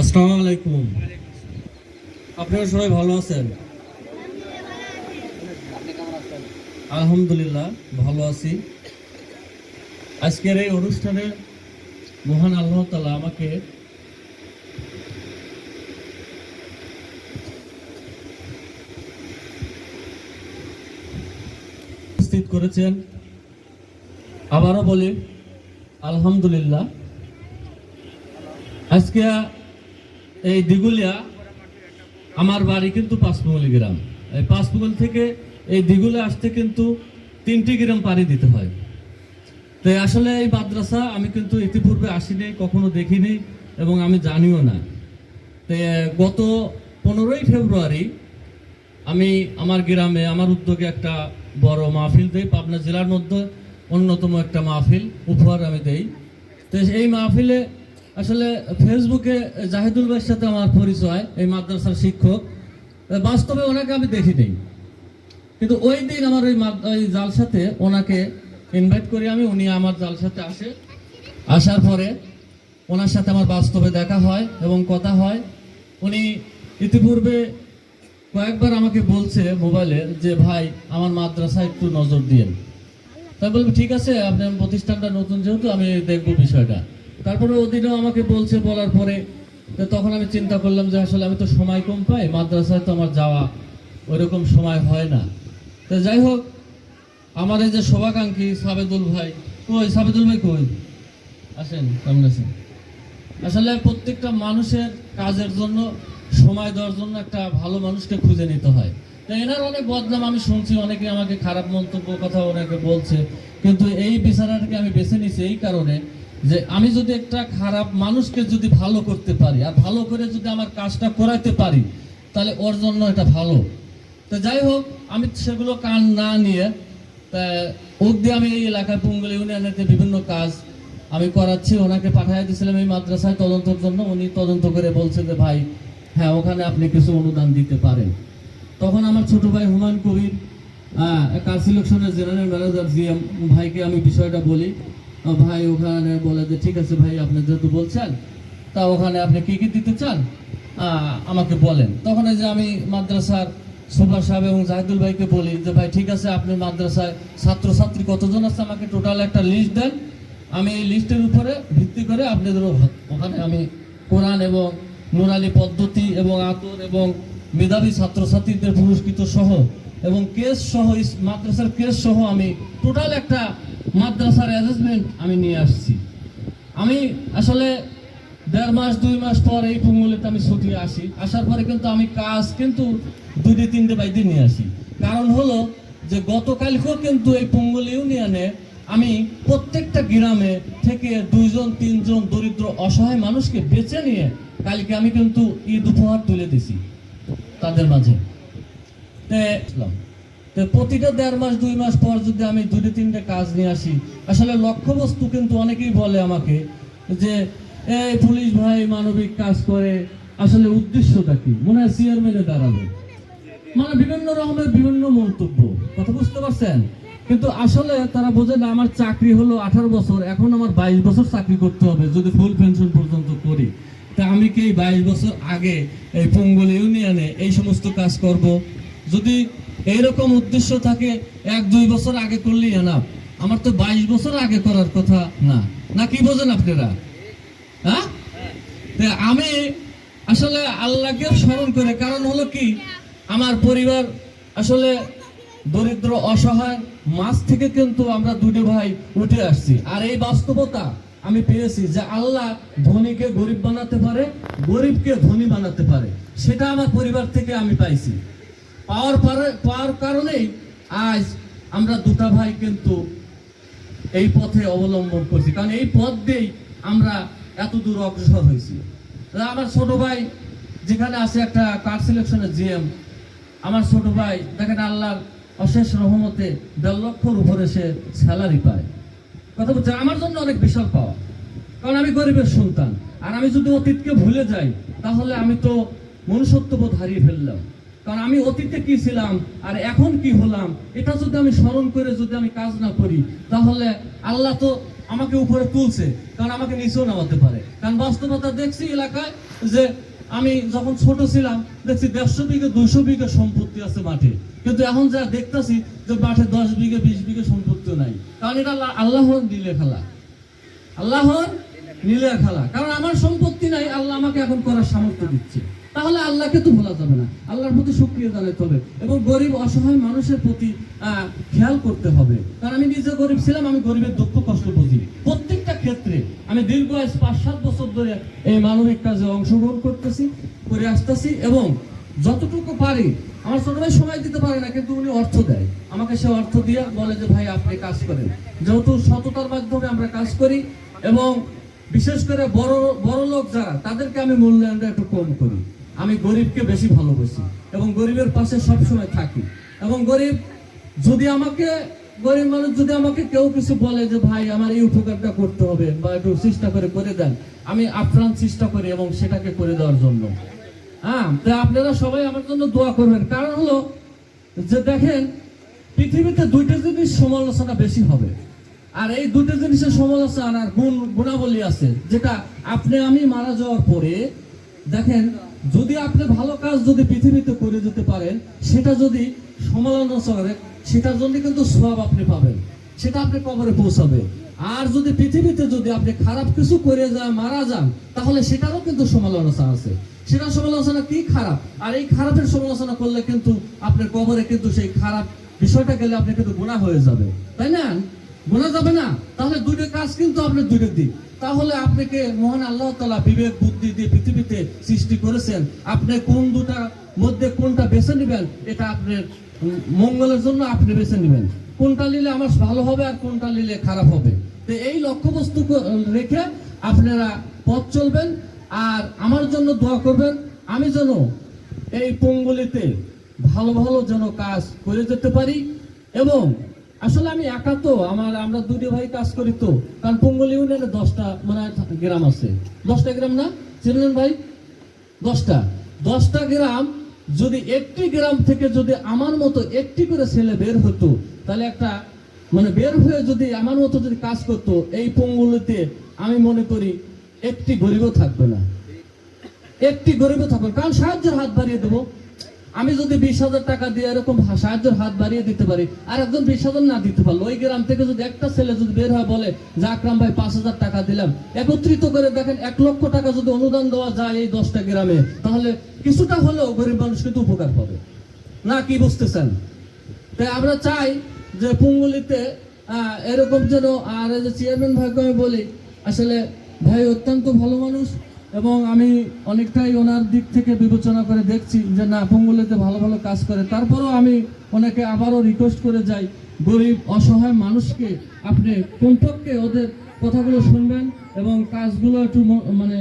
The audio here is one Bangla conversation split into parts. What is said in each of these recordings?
আসসালামু আপনারা সবাই ভালো আছেন? আলহামদুলিল্লাহ, ভালো আছি। আজকের এই অনুষ্ঠানে মহান আল্লাহ তালা আমাকে উপস্থিত করেছেন। আবারও বলি, আলহামদুলিল্লাহ আজকে এই দিগুলিয়া আমার বাড়ি কিন্তু পাঁচপুগলি গ্রাম। এই পাঁচপুগল থেকে এই দিগুলে আসতে কিন্তু তিনটি গ্রাম পাড়ি দিতে হয়। তো আসলে এই মাদ্রাসা আমি কিন্তু ইতিপূর্বে আসিনি, কখনো দেখিনি এবং আমি জানিও না। তো গত পনেরোই ফেব্রুয়ারি আমি আমার গ্রামে আমার উদ্যোগে একটা বড় মাহফিল দেই, পাবনা জেলার মধ্যে অন্যতম একটা মাহফিল উপহার আমি দেই। তো এই মাহফিলে আসলে ফেসবুকে জাহিদুল ভাইয়ের সাথে আমার পরিচয়, এই মাদ্রাসার শিক্ষক। বাস্তবে ওনাকে আমি দেখিনি কিন্তু ওই দিন আমার ওই ওই জালসাতে ওনাকে ইনভাইট করি আমি, উনি আমার জালসাতে আসে। আসার পরে ওনার সাথে আমার বাস্তবে দেখা হয় এবং কথা হয়। উনি ইতিপূর্বে কয়েকবার আমাকে বলছে মোবাইলে যে, ভাই, আমার মাদ্রাসা একটু নজর দিয়েন। তাই বলব ঠিক আছে, আপনার প্রতিষ্ঠানটা নতুন যেহেতু, আমি দেখব বিষয়টা। তারপরে ওদিনও আমাকে বলছে বলার পরে তো তখন আমি চিন্তা করলাম যে আসলে আমি তো সময় কম পাই, মাদ্রাসায় তো আমার যাওয়া ওইরকম সময় হয় না। তো যাই হোক, আমার এই যে শোভাকাঙ্ক্ষী সাবেদুল ভাই, কই সাবেদুল ভাই কই? আসেন কেমন আছেন আসলে প্রত্যেকটা মানুষের কাজের জন্য, সময় দেওয়ার জন্য একটা ভালো মানুষকে খুঁজে নিতে হয়। তো এনার অনেক বদনাম আমি শুনছি, অনেকে আমাকে খারাপ মন্তব্য, কথা অনেকে বলছে, কিন্তু এই বিচারাটাকে আমি বেছে নিছি এই কারণে যে আমি যদি একটা খারাপ মানুষকে যদি ভালো করতে পারি, আর ভালো করে যদি আমার কাজটা করাইতে পারি, তাহলে ওর জন্য এটা ভালো। তো যাই হোক, আমি সেগুলো কান না নিয়ে, তা অবধি আমি এই এলাকায় পুঙ্গল ইউনিয়নেতে বিভিন্ন কাজ আমি করাচ্ছি। ওনাকে পাঠিয়ে দিয়েছিলাম এই মাদ্রাসায় তদন্তের জন্য। উনি তদন্ত করে বলছে যে, ভাই হ্যাঁ ওখানে আপনি কিছু অনুদান দিতে পারেন। তখন আমার ছোট ভাই হুমায়ুন কবির কার সিলেকশনের জেনারেল ম্যানেজার জিএম ভাইকে আমি বিষয়টা বলি। ভাই, ওখানে বলে যে, ঠিক আছে ভাই, আপনি যেহেতু বলছেন, তা ওখানে আপনি কি কি দিতে চান? আমাকে বলেন। তখন যে আমি মাদ্রাসার সুভাষ সাহেব এবং জাহিদুল ভাইকে বলি যে, ভাই, ঠিক আছে, আপনি মাদ্রাসায় ছাত্রছাত্রী কতজন আছে আমাকে টোটাল একটা লিস্ট দেন। আমি এই লিস্টের উপরে ভিত্তি করে আপনাদের ওখানে আমি কোরআন এবং নুরালি পদ্ধতি এবং আতর এবং মেধাবী ছাত্রছাত্রীদের পুরস্কৃত সহ এবং কেস সহ, মাদ্রাসার কেস সহ আমি টোটাল একটা মাদ্রাসার অ্যারেঞ্জমেন্ট আমি নিয়ে আসছি। আমি আসলে দেড় মাস, দুই মাস পর এই পুঙ্গলিতে আমি ছুটি আসি। আসার পরে কিন্তু আমি কাজ কিন্তু দুইটি, তিনটে বাইতে নিয়ে আসি। কারণ হলো যে গতকালকেও কিন্তু এই পুঙ্গল ইউনিয়নে আমি প্রত্যেকটা গ্রামে থেকে দুইজন, তিনজন দরিদ্র, অসহায় মানুষকে বেছে নিয়ে কালকে আমি কিন্তু ঈদ উপহার তুলে দিছি। তাদের মাঝে। প্রতিটা দেড় মাস, দুই মাস পর যদি আমি দুটি তিনটে কাজ নিয়ে আসি, আসলে লক্ষ্যবস্তু কিন্তু অনেকেই বলে আমাকে যে, এই পুলিশ ভাই মানবিক কাজ করে, আসলে উদ্দেশ্যটা কি? মনে হয় চেয়ারম্যানে দাঁড়াবে। মানে বিভিন্ন রকমের বিভিন্ন মন্তব্য, কথা বুঝতে পারছেন? কিন্তু আসলে তারা বোঝে না, আমার চাকরি হলো আঠারো বছর, এখন আমার বাইশ বছর চাকরি করতে হবে, যদি ফুল পেনশন পর্যন্ত করি। তা আমি কি বাইশ বছর আগে এই পঙ্গল ইউনিয়নে এই সমস্ত কাজ করব? যদি এইরকম উদ্দেশ্য থাকে, এক, দুই বছর আগে করলেই না আমার তো বাইশ বছর আগে করার কথা না। না, কি বোঝেন আপনারা? হ্যাঁ? আমি আসলে আল্লাহকে স্মরণ করে, কারণ হলো কি, আমার পরিবার আসলে দরিদ্র, অসহায়, মাছ থেকে কিন্তু আমরা দুটো ভাই উঠে আসছি। আর এই বাস্তবতা আমি পেয়েছি যে আল্লাহ ধনীকে গরিব বানাতে পারে, গরিবকে ধনী বানাতে পারে। সেটা আমার পরিবার থেকে আমি পাইছি। পাওয়ার পাওয়ার কারণেই আজ আমরা দুটা ভাই কিন্তু এই পথে অবলম্বন করছি। কারণ এই পথ দিয়েই আমরা এত দূর অগ্রসর হয়েছি। আমার ছোট ভাই যেখানে আছে একটা কার সিলেকশনের জিএম আমার ছোট ভাই, দেখেন আল্লাহর অশেষ রহমতে দেড় লক্ষর উপরে সে স্যালারি পায়। কথা বলছে, আমার জন্য অনেক বিশাল পাওয়া। কারণ আমি গরিবের সন্তান। আর আমি যদি অতীতকে ভুলে যাই, তাহলে আমি তো মনুষ্যত্ববোধ হারিয়ে ফেললাম। কারণ আমি অতীতে কি ছিলাম আর এখন কি হলাম, এটা যদি আমি স্মরণ করে যদি আমি কাজ না করি, তাহলে আল্লাহ তো আমাকে উপরে তুলছে, কারণ আমাকে নিচেও নামাতে পারে। কারণ বাস্তবতা দেখছি এলাকায় যে আমি যখন ছোট ছিলাম, দেখছি দেড়শো বিঘে, দুইশো বিঘে সম্পত্তি আছে মাঠে। কিন্তু এখন যা দেখতাছি যে মাঠে দশ বিঘে, বিশ বিঘে সম্পত্তিও নাই। কারণ এটা আল্লাহ- আল্লাহর দিলে খেলা। আল্লাহর নীলের খেলা। কারণ আমার সম্পত্তি নাই, আল্লাহ আমাকে এখন করার সামর্থ্য দিচ্ছে। তাহলে আল্লাহকে তো ভোলা যাবে না। আল্লাহর প্রতি সুক্রিয়া জানাতে হবে এবং গরিব, অসহায় মানুষের প্রতি খেয়াল করতে হবে। কারণ আমি নিজে গরিব ছিলাম, আমি গরিবের দুঃখ, কষ্ট বুঝি প্রত্যেকটা ক্ষেত্রে আমি দীর্ঘ পাঁচ, সাত বছর ধরে এই মানবিক কাজে অংশগ্রহণ করতেছি, করে আসতেছি এবং যতটুকু পারি, আমার ছোট ভাই সময় দিতে পারে না, কিন্তু উনি অর্থ দেয়। আমাকে সে অর্থ দিয়ে বলে যে, ভাই, আপনি কাজ করেন। যেহেতু সততার মাধ্যমে আমরা কাজ করি এবং বিশেষ করে বড় বড় লোক যারা, তাদেরকে আমি মূল্যায়নটা একটু কম করি। আমি গরিবকে বেশি ভালোবাসি এবং গরিবের পাশে সবসময় থাকি। এবং গরিব যদি আমাকে, গরিব মানুষ যদি আমাকে কেউ কিছু বলে যে, ভাই, আমার এই উপকারটা করতে হবে বা একটু চেষ্টা করে করে দেন। আমি আপ্রাণ চেষ্টা করি এবং সেটাকে করে দেওয়ার জন্য। হ্যাঁ তো আপনারা সবাই আমার জন্য দোয়া করবেন। কারণ হলো যে, দেখেন, পৃথিবীতে দুইটা জিনিস সমালোচনা বেশি হবে। আর এই দুটো জিনিসের সমালোচনা আর গুণ, গুণাবলী আছে। যেটা আপনি আমি মারা যাওয়ার পরে, দেখেন যদি আপনি ভালো কাজ যদি পৃথিবীতে করে যেতে পারেন, সেটা যদি সমালোচনা করে সেটার জন্য কিন্তু সব আপনি পাবেন। সেটা আপনি কবরে পৌঁছাবে। আর যদি পৃথিবীতে যদি আপনি খারাপ কিছু করে যান, মারা যান, তাহলে সেটারও কিন্তু সমালোচনা আছে। সেটা সমালোচনা কি খারাপ? আর এই খারাপের সমালোচনা করলে কিন্তু আপনার কবরে কিন্তু সেই খারাপ বিষয়টা গেলে আপনি কিন্তু গুণা হয়ে যাবে তাই না? গোনা যাবে না? তাহলে দুটো কাজ কিন্তু আপনার দুটো দিক তাহলে আপনাকে মহান আল্লাহ তালা বিবেক, বুদ্ধি দিয়ে পৃথিবীতে সৃষ্টি করেছেন। আপনি কোন দুটা মধ্যে কোনটা বেছে নেবেন, এটা আপনার মঙ্গলের জন্য আপনি বেছে নেবেন। কোনটা নিলে আমার ভালো হবে আর কোনটা নিলে খারাপ হবে। তো এই লক্ষ্যবস্তু রেখে আপনারা পথ চলবেন আর আমার জন্য দোয়া করবেন। আমি যেন এই পঙ্গুলিতে ভালো ভালো যেন কাজ করে যেতে পারি এবং আসলে আমি একা তো, আমার, আমরা দুটি ভাই কাজ করি তো। কারণ পঙ্গল ইউনিয়নে দশটা মানে গ্রাম আছে। দশটা গ্রাম না? চিনলেন ভাই? দশটা। দশটা গ্রাম, যদি একটি গ্রাম থেকে যদি আমার মতো একটি করে ছেলে বের হতো, তাহলে একটা মানে বের হয়ে যদি আমার মতো যদি কাজ করতো, এই পঙ্গুলিতে আমি মনে করি একটি গরিবও থাকবে না। একটি গরিবও থাকবে। কারণ সাহায্যের হাত বাড়িয়ে দেবো। আমি যদি বিশ হাজার টাকা দিয়ে এরকম সাহায্যের হাত বাড়িয়ে দিতে পারি আর একজন বিশ হাজার না দিতে পারল, ওই গ্রাম থেকে যদি একটা ছেলে যদি বের হয় বলে, যে আকরাম ভাই পাঁচ হাজার টাকা দিলাম। একত্রিত করে দেখেন এক লক্ষ টাকা যদি অনুদান দেওয়া যায় এই দশটা গ্রামে, তাহলে কিছুটা হলেও গরিব মানুষ কিন্তু উপকার পাবে। না, কি বুঝতেছেন? তাই আমরা চাই যে পুঙ্গুলিতে এরকম যেন, আর যে চেয়ারম্যান ভাইকে আমি বলি, আসলে ভাই অত্যন্ত ভালো মানুষ এবং আমি অনেকটাই ওনার দিক থেকে বিবেচনা করে দেখছি যে না, পুঙ্গুলিতে ভালো ভালো কাজ করে। তারপরেও আমি ওনাকে আবারও রিকোয়েস্ট করে যাই, গরিব, অসহায় মানুষকে আপনি কমপক্ষে ওদের কথাগুলো শুনবেন এবং কাজগুলো একটু মানে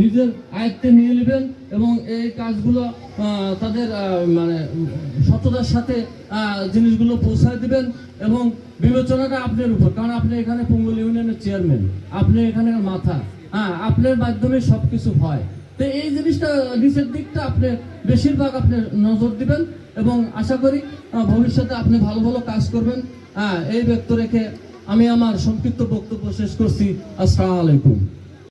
নিজের আয়ত্তে নিয়ে নেবেন এবং এই কাজগুলো তাদের মানে সততার সাথে জিনিসগুলো পৌঁছায় দিবেন এবং বিবেচনাটা আপনার উপর। কারণ আপনি এখানে পঙ্গল ইউনিয়নের চেয়ারম্যান আপনি এখানে মাথা। হ্যাঁ আপনার মাধ্যমে সব কিছু হয়। তো এই জিনিসটা নিচের দিকটা আপনি বেশিরভাগ আপনি নজর দিবেন এবং আশা করি ভবিষ্যতে আপনি ভালো ভালো কাজ করবেন। হ্যাঁ এই ব্যক্ত রেখে আমি আমার সংক্ষিপ্ত বক্তব্য শেষ করছি। আসসালামু আলাইকুম।